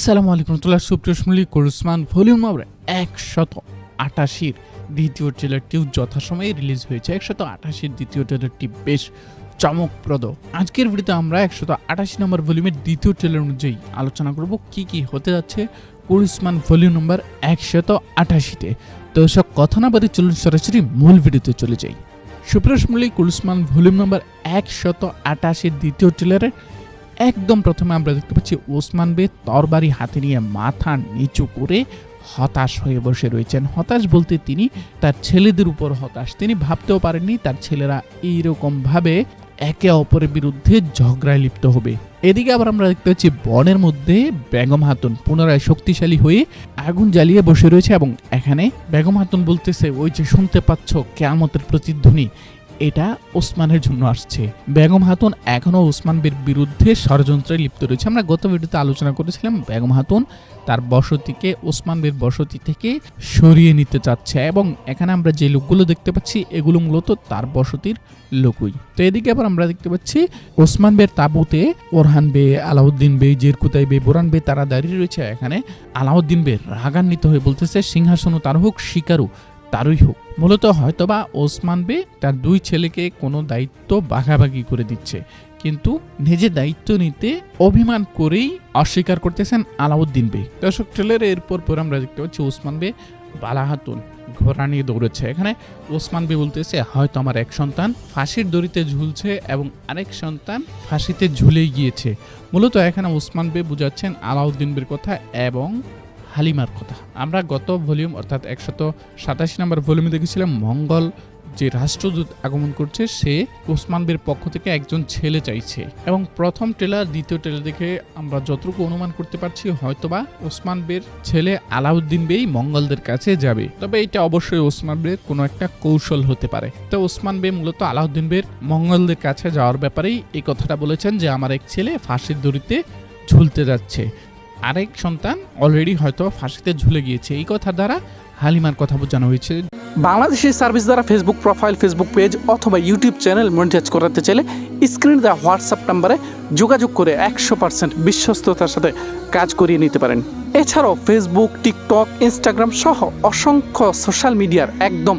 আসসালামু আলাইকুম তোলার সুপ্রিয় শুনলি কুরুসমান ভলিউম নম্বর একশত আটাশির দ্বিতীয় ট্রেলারটিও যথাসময়ে রিলিজ হয়েছে। একশত আটাশির দ্বিতীয় ট্রেলারটি বেশ চমকপ্রদ। আজকের ভিডিওতে আমরা একশত আটাশি নম্বর ভলিউমের দ্বিতীয় ট্রেলার অনুযায়ী আলোচনা করব, কি কি হতে যাচ্ছে কুরুসমান ভলিউম নম্বর একশত আটাশিতে। তো সব কথা না বাদে চলুন সরাসরি মূল ভিডিওতে চলে যাই। শুনলি কুরুসমান ভলিউম নম্বর একশত আটাশির দ্বিতীয় ট্রেলারের একদম প্রথমে আমরা দেখতে পাচ্ছি ওসমান বে তরবারি হাতে নিয়ে মাথা নিচু করে হতাশ হয়ে বসে রয়েছেন। হতাশ বলতে তিনি তার ছেলেদের উপর হতাশ। তিনি ভাবতেও পারেননি তার ছেলেরা এইরকম ভাবে একে অপরের বিরুদ্ধে ঝগড়ায় লিপ্ত হবে। এদিকে আবার আমরা দেখতে পাচ্ছি বনের মধ্যে বেগম হাতুন পুনরায় শক্তিশালী হয়ে আগুন জ্বালিয়ে বসে রয়েছে এবং এখানে বেগম হাতুন বলতেছে, ওই যে শুনতে পাচ্ছ, কেয়ামতের প্রতিধ্বনি। এটা ওসমানের জন্য আসছে। বেগম হাতুন এখনও ওসমান বীর বিরুদ্ধে ষড়যন্ত্রে লিপ্ত রয়েছে। আমরা গত ভিডিওতে আলোচনা করেছিলাম, বেগম হাতুন তার বসতিকে, ওসমান বীর বসতি থেকে সরিয়ে নিতে চাচ্ছে এবং এখানে আমরা যে লোকগুলো দেখতে পাচ্ছি, এগুলো মূলত তার বসতির লোকই। তো এদিকে আবার আমরা দেখতে পাচ্ছি, ওসমান বের তাবুতে ওরহান বে, আলাউদ্দিন বে, জেরকুতাই বে, বোরান বে তারা দাঁড়িয়ে রয়েছে। এখানে আলাউদ্দিন বে রাগান্বিত হয়ে বলতেছে সিংহাসনও তার হোক শিকারও তারই হোক। মূলত হয়তোবা ওসমান বে তার দুই ছেলেকে কোনো দায়িত্ব ভাগাভাগি করে দিচ্ছে, কিন্তু নিজে দায়িত্ব নিতে অভিমান করেই অস্বীকার করতেছেন আলাউদ্দিন বে। দর্শক ট্রেলারে এরপর পর আমরা দেখতে পাচ্ছি ওসমান বে বালাহাতুন ঘোড়া নিয়ে দৌড়েছে এখানে ওসমান বে বলতেছে, হয়তো আমার এক সন্তান ফাঁসির দড়িতে ঝুলছে এবং আরেক সন্তান ফাঁসিতে ঝুলে গিয়েছে। মূলত এখানে ওসমান বে বুঝাচ্ছেন আলাউদ্দিন বের কথা এবং হালিমার কথা। আমরা গত ভলিউম, অর্থাৎ একশত সাতাশি নম্বর ভলিউমে দেখেছিলাম, মঙ্গল যে রাষ্ট্রদূত আগমন করছে, সে ওসমান বের পক্ষ থেকে একজন ছেলে চাইছে। এবং প্রথম ট্রেলার, দ্বিতীয় ট্রেলার দেখে আমরা যতটুকু অনুমান করতে পারছি, হয়তোবা ওসমান বের ছেলে আলাউদ্দিন বেই মঙ্গলদের কাছে যাবে। তবে এটা অবশ্যই ওসমান বের কোনো একটা কৌশল হতে পারে। তো ওসমান বে মূলত আলাউদ্দিন বের মঙ্গলদের কাছে যাওয়ার ব্যাপারেই এই কথাটা বলেছেন যে, আমার এক ছেলে ফাঁসির দড়িতে ঝুলতে যাচ্ছে। আরেক সন্তান অলরেডি হয়তো ফাঁসিতে ঝুলে গিয়েছে। এই কথা দ্বারা হালিমার কথা বোঝানো হয়েছে। বাংলাদেশের সার্ভিস দ্বারা ফেসবুক প্রোফাইল ফেসবুক পেজ অথবা ইউটিউব চ্যানেল মনিটাইজ করাতে চাইলে স্ক্রিন দেওয়া হোয়াটসঅ্যাপ নাম্বারে যোগাযোগ করে একশো পার্সেন্ট বিশ্বস্ততার সাথে কাজ করিয়ে নিতে পারেন। এছাড়াও ফেসবুক টিকটক ইনস্টাগ্রাম সহ অসংখ্য সোশ্যাল মিডিয়ার একদম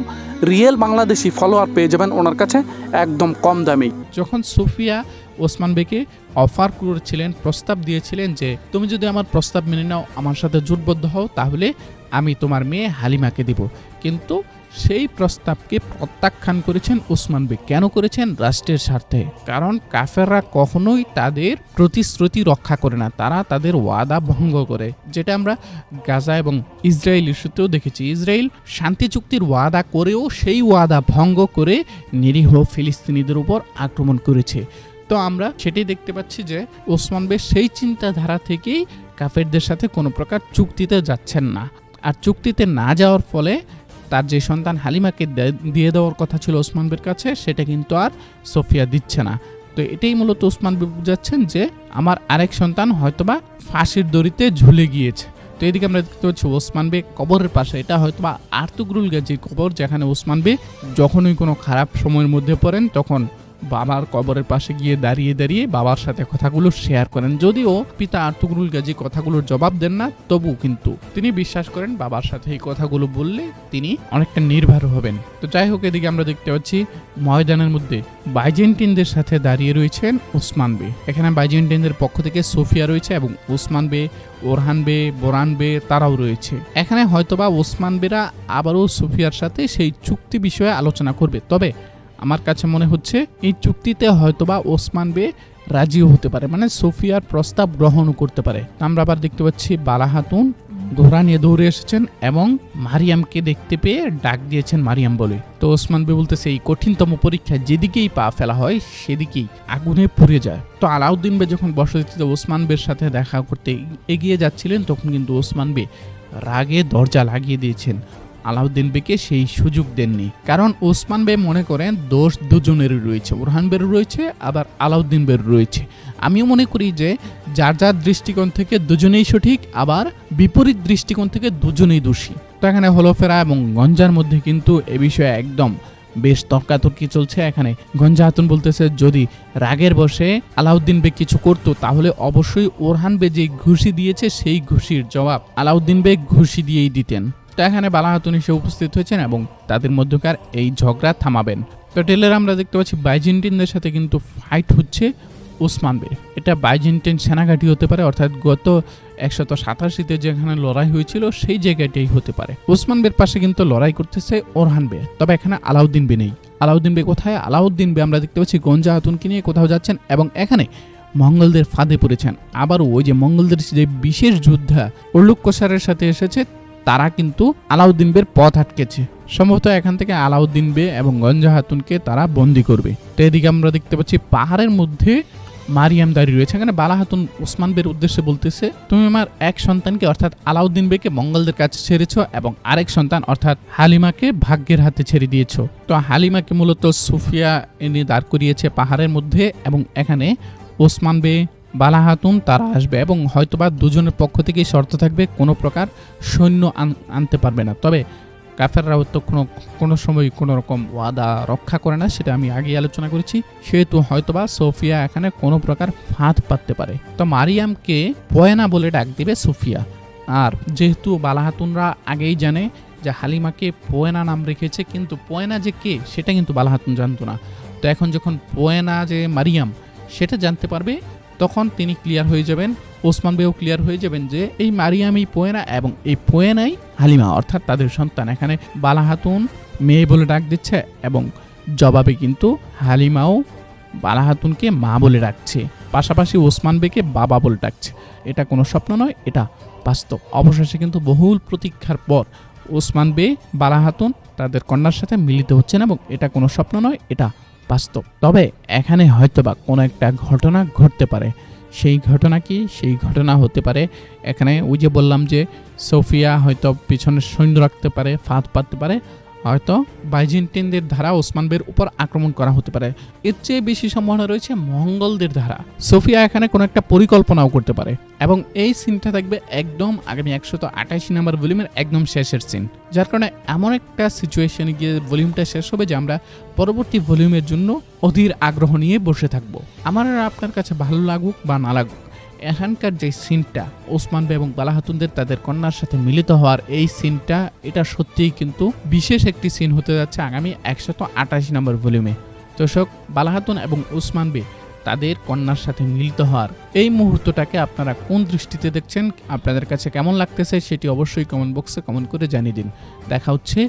রিয়েল বাংলাদেশি ফলোয়ার পেয়ে যাবেন ওনার কাছে একদম কম দামেই। যখন সুফিয়া ওসমান বেকে অফার করেছিলেন, প্রস্তাব দিয়েছিলেন যে, তুমি যদি আমার প্রস্তাব মেনে নাও, আমার সাথে জোটবদ্ধ হও, তাহলে আমি তোমার মেয়ে হালিমাকে দিব। কিন্তু সেই প্রস্তাবকে প্রত্যাখ্যান করেছেন ওসমান বেগ। কেন করেছেন? রাষ্ট্রের স্বার্থে। কারণ কাফেররা কখনোই তাদের প্রতিশ্রুতি রক্ষা করে না। তারা তাদের ওয়াদা ভঙ্গ করে, যেটা আমরা গাজা এবং ইসরায়েল ইস্যুতেও দেখেছি। ইসরায়েল শান্তি চুক্তির ওয়াদা করেও সেই ওয়াদা ভঙ্গ করে নিরীহ ফিলিস্তিনিদের উপর আক্রমণ করেছে। তো আমরা সেটাই দেখতে পাচ্ছি যে ওসমান বে সেই চিন্তাধারা থেকেই কাফেরদের সাথে কোনো প্রকার চুক্তিতে যাচ্ছেন না। আর চুক্তিতে না যাওয়ার ফলে তার যে সন্তান হালিমাকে দিয়ে দেওয়ার কথা ছিল ওসমান বের কাছে, সেটা কিন্তু আর সোফিয়া দিচ্ছে না। তো এটাই মূলত ওসমান বে বুঝাচ্ছেন যে আমার আরেক সন্তান হয়তোবা ফাঁসির দড়িতে ঝুলে গিয়েছে। তো এদিকে আমরা দেখতে পাচ্ছি ওসমান বে কবরের পাশে, এটা হয়তোবা আর্তুগরুল গাজীর কবর, যেখানে ওসমান বে যখনই কোনো খারাপ সময়ের মধ্যে পড়েন, তখন বাবার কবরের পাশে গিয়ে দাঁড়িয়ে দাঁড়িয়ে বাবার সাথে কথাগুলো শেয়ার করেন। যদিও পিতা আর্তুগরুল গাজী কথাগুলোর জবাব দেন না তবু কিন্তু তিনি বিশ্বাস করেন বাবার সাথে এই কথাগুলো বললে তিনি অনেকটা নির্ভর হবেন। তো যাই হোক, এদিকে আমরা দেখতে পাচ্ছি ময়দানের মধ্যে বাইজেন্টিনদের সাথে দাঁড়িয়ে রয়েছেন ওসমান বে। এখানে বাইজেন্টিনদের পক্ষ থেকে সোফিয়া রয়েছে এবং ওসমান বে, ওরহান বে বোরান বে তারাও রয়েছে। এখানে হয়তোবা ওসমান বেরা আবারও সোফিয়ার সাথে সেই চুক্তি বিষয়ে আলোচনা করবে। তবে আমার কাছে মনে হচ্ছে এই চুক্তিতে হয়তোবা ওসমান বে রাজিও হতে পারে মানে সোফিয়ার প্রস্তাব গ্রহণও করতে পারে। আমরা আবার দেখতে পাচ্ছি বালা হাতুন ঘোড়া নিয়ে দৌড়ে এসেছেন এবং মারিয়ামকে দেখতে পেয়ে ডাক দিয়েছেন মারিয়াম বলে। তো ওসমান বে বলতেছে, এই কঠিনতম পরীক্ষায় যেদিকেই পা ফেলা হয়, সেদিকেই আগুনে পুড়ে যায়। তো আলাউদ্দিন বে যখন বসতিতে ওসমান বের সাথে দেখা করতে এগিয়ে যাচ্ছিলেন, তখন কিন্তু ওসমান বে রাগে দরজা লাগিয়ে দিয়েছেন। আলাউদ্দিন বেকে সেই সুযোগ দেননি। কারণ ওসমান বে মনে করেন, দোষ দুজনেরই রয়েছে। ওরহান বের রয়েছে, আবার আলাউদ্দিন বের রয়েছে। আমিও মনে করি যে, যার যার দৃষ্টিকোণ থেকে দুজনেই সঠিক, আবার বিপরীত দৃষ্টিকোণ থেকে দুজনেই দোষী। তো এখানে হলোফেরা এবং গঞ্জার মধ্যে কিন্তু এ বিষয়ে একদম বেশ তর্কাতর্কি চলছে। এখানে গঞ্জা হাতুন বলতেছে, যদি রাগের বসে আলাউদ্দিন বেগ কিছু করতো, তাহলে অবশ্যই ওরহান বে যে ঘুষি দিয়েছে, সেই ঘুষির জবাব আলাউদ্দিন বেগ ঘুষি দিয়েই দিতেন। তো এখানে বালা হাতুন এসে উপস্থিত হয়েছেন এবং তাদের মধ্যকার এই ঝগড়া থামাবেন। তো টেলের আমরা দেখতে পাচ্ছি বাইজেন্টিনদের সাথে কিন্তু ফাইট হচ্ছে ওসমান বে এটা বাইজেন্টিন সেনাঘাঁটি হতে পারে, অর্থাৎ গত একশত সাতাশিতে যেখানে লড়াই হয়েছিল, সেই জায়গাটাই হতে পারে। ওসমান বের পাশে কিন্তু লড়াই করতেছে ওরহান বে। তবে এখানে আলাউদ্দিন বে নেই। আলাউদ্দিন বে কোথায়? আলাউদ্দিন বে আমরা দেখতে পাচ্ছি গঞ্জা হাতুনকে নিয়ে কোথাও যাচ্ছেন এবং এখানে মঙ্গলদের ফাঁদে পড়েছেন। আবারও ওই যে মঙ্গলদের যে বিশেষ যোদ্ধা উল্লুক কোষারের সাথে এসেছে তারা কিন্তু আলাউদ্দিন বের পথ আটকেছে। সম্ভবত এখান থেকে আলাউদ্দিন বে এবং গঞ্জা হাতুনকে তারা বন্দি করবে। তো এদিকে আমরা দেখতে পাচ্ছি, পাহাড়ের মধ্যে মারিয়াম দাঁড়িয়ে রয়েছে। এখানে বালা হাতুন ওসমান বের উদ্দেশ্যে বলতেছে, তুমি আমার এক সন্তানকে, অর্থাৎ আলাউদ্দিন বেকে মঙ্গলদের কাছে ছেড়েছ এবং আরেক সন্তান, অর্থাৎ হালিমাকে ভাগ্যের হাতে ছেড়ে দিয়েছ। তো হালিমাকে মূলত সুফিয়া এনে দাঁড় করিয়েছে পাহাড়ের মধ্যে এবং এখানে ওসমান বে বালা হাতুন তারা আসবে এবং হয়তোবা দুজনের পক্ষ থেকেই শর্ত থাকবে, কোনো প্রকার সৈন্য আনতে পারবে না। তবে কাফেররাও তো কোনো কোনো সময় কোনো রকম ওয়াদা রক্ষা করে না, সেটা আমি আগেই আলোচনা করেছি। সেহেতু হয়তোবা সোফিয়া এখানে কোনো প্রকার ফাঁদ পাততে পারে। তো মারিয়ামকে পয়না বলে ডাক দিবে সোফিয়া। আর যেহেতু বালাহাতুনরা আগেই জানে যে হালিমাকে পোয়েনা নাম রেখেছে, কিন্তু পোয়েনা যে কে, সেটা কিন্তু বালাহাতুন জানতো না। তো এখন যখন পোয়েনা যে মারিয়াম, সেটা জানতে পারবে তখন তিনি ক্লিয়ার হয়ে যাবেন, ওসমান বেও ক্লিয়ার হয়ে যাবেন যে এই মারিয়াম পোয়েনা এবং এই পোয়েনাই হালিমা, অর্থাৎ তাদের সন্তান। এখানে বালাহাতুন মেয়ে বলে ডাক দিচ্ছে এবং জবাবে কিন্তু হালিমাও বালাহাতুনকে মা বলে ডাকছে। পাশাপাশি ওসমান বেকে বাবা বলে ডাকছে। এটা কোনো স্বপ্ন নয়, এটা বাস্তব। অবশেষে কিন্তু বহুল প্রতীক্ষার পর ওসমান বে বালাহাতুন তাদের কন্যার সাথে মিলিত হচ্ছেন এবং এটা কোনো স্বপ্ন নয়, এটা বাস্তব। তবে এখানে হয়তোবা কোনো একটা ঘটনা ঘটতে পারে। সেই ঘটনা কি? সেই ঘটনা হতে পারে। এখানে ওই যে বললাম যে সোফিয়া হয়তো পিছনে সৈন্য রাখতে পারে, ফাঁদ পাততে পারে। হয়তো বাইজেন্টিনদের ধারা ওসমান বের উপর আক্রমণ করা হতে পারে। এর চেয়ে বেশি সম্ভাবনা রয়েছে মঙ্গলদের ধারা। সোফিয়া এখানে কোনো একটা পরিকল্পনাও করতে পারে এবং এই সিনটা থাকবে একদম আগামী একশত আঠাশি নাম্বার ভলিউমের একদম শেষের সিন। যার কারণে এমন একটা সিচুয়েশনে গিয়ে ভলিউমটা শেষ হবে যে আমরা পরবর্তী ভলিউমের জন্য অধীর আগ্রহ নিয়ে বসে থাকব। আমার আর আপনার কাছে ভালো লাগুক বা না লাগুক এখানকার যে সিনটা ওসমান বে এবং বালাহাতুনদের তাদের কন্যার সাথে মিলিত হওয়ার এই সিনটা এটা সত্যিই কিন্তু বিশেষ একটি সিন হতে যাচ্ছে আগামী একশত আটাশি নম্বর ভলিউমে দর্শক বালাহাতুন এবং ওসমান বে তাদের কন্যার সাথে মিলিত হওয়ার এই মুহূর্তটাকে আপনারা কোন দৃষ্টিতে দেখছেন, আপনাদের কাছে কেমন লাগতেছে সেটি অবশ্যই কমেন্ট বক্সে কমেন্ট করে জানিয়ে দিন। দেখা হচ্ছে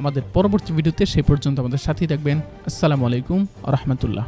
আমাদের পরবর্তী ভিডিওতে সে পর্যন্ত আমাদের সাথেই থাকবেন। আসসালামু আলাইকুম রহমতুল্লাহ।